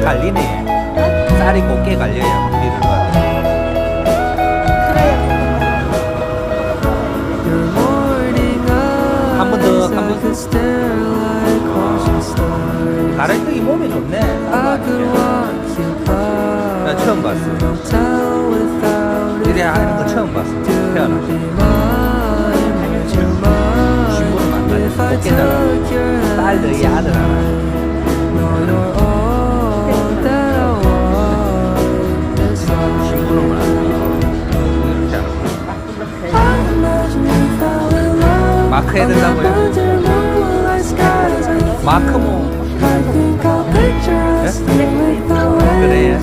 갈리네. 쌀이 곱게 갈려야 우리를 봐. 한번 더, 한 번. 가래떡이 몸에 좋네. 나 처음 봤어. 이래 하는 거 처음 봤어. 태어나. 신부름 안 가냐? 꽃게다가 딸 너희 아들 하나. 마크해야 된다고요? 마크 모. 네? 그래.